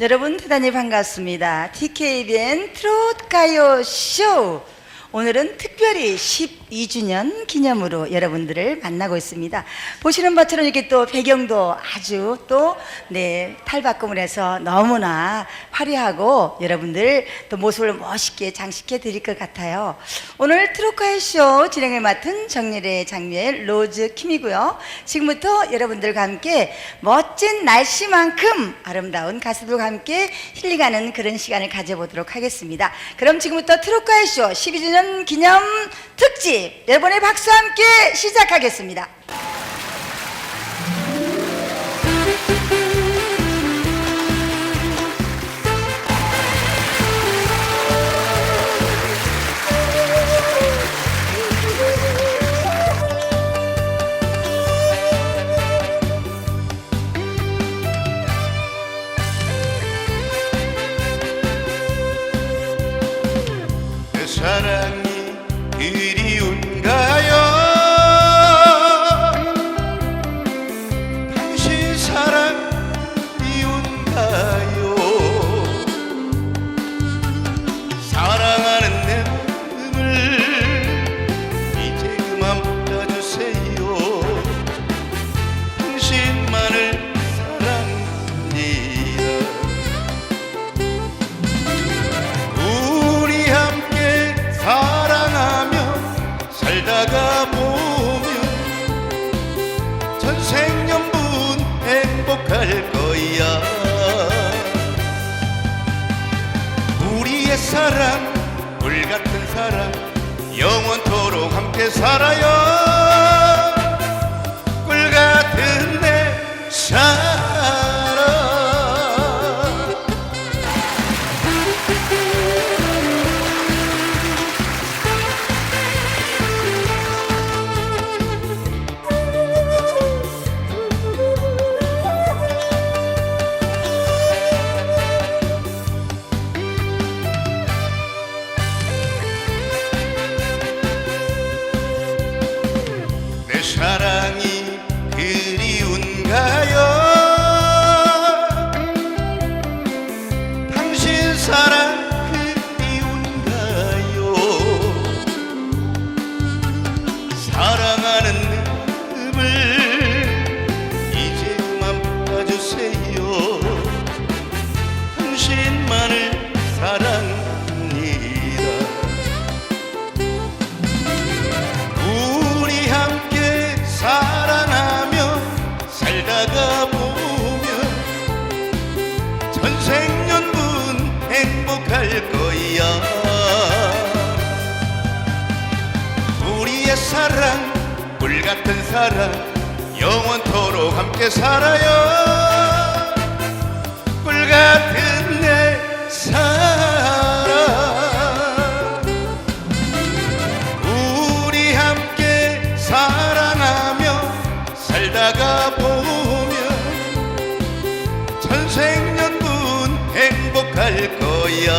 여러분 대단히 반갑습니다. TKBN 트롯 가요 쇼. 오늘은 특별히 12주년 기념으로 여러분들을 만나고 있습니다. 보시는 것처럼 이렇게 또 배경도 아주 또, 네, 탈바꿈을 해서 너무나 화려하고 여러분들 또 모습을 멋있게 장식해 드릴 것 같아요. 오늘 트로카의 쇼 진행을 맡은 정렬의 장미의 로즈 킴이고요. 지금부터 여러분들과 함께 멋진 날씨만큼 아름다운 가수들과 함께 힐링하는 그런 시간을 가져보도록 하겠습니다. 그럼 지금부터 트로카의 쇼 12주년 기념 특집 여러분의 박수와 함께 시작하겠습니다. 사랑이 그리 보면 전생연분 행복할 거야. 우리의 사랑 불같은 사랑 영원토록 함께 살아요 내 사랑이 그리운가요? 당신 사랑 그리운가요? 사랑하는 놈을 이제 그만 봐주세요. 당신만을 사랑 사랑 불같은 사랑 영원토록 함께 살아요. 불같은 내 사랑. 우리 함께 사랑하며 살다가 보면 전생연분 행복할 거야.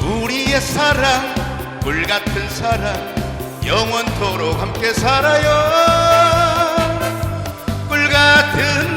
우리의 사랑 불같은 사랑 영원토록 함께 살아요. 불같은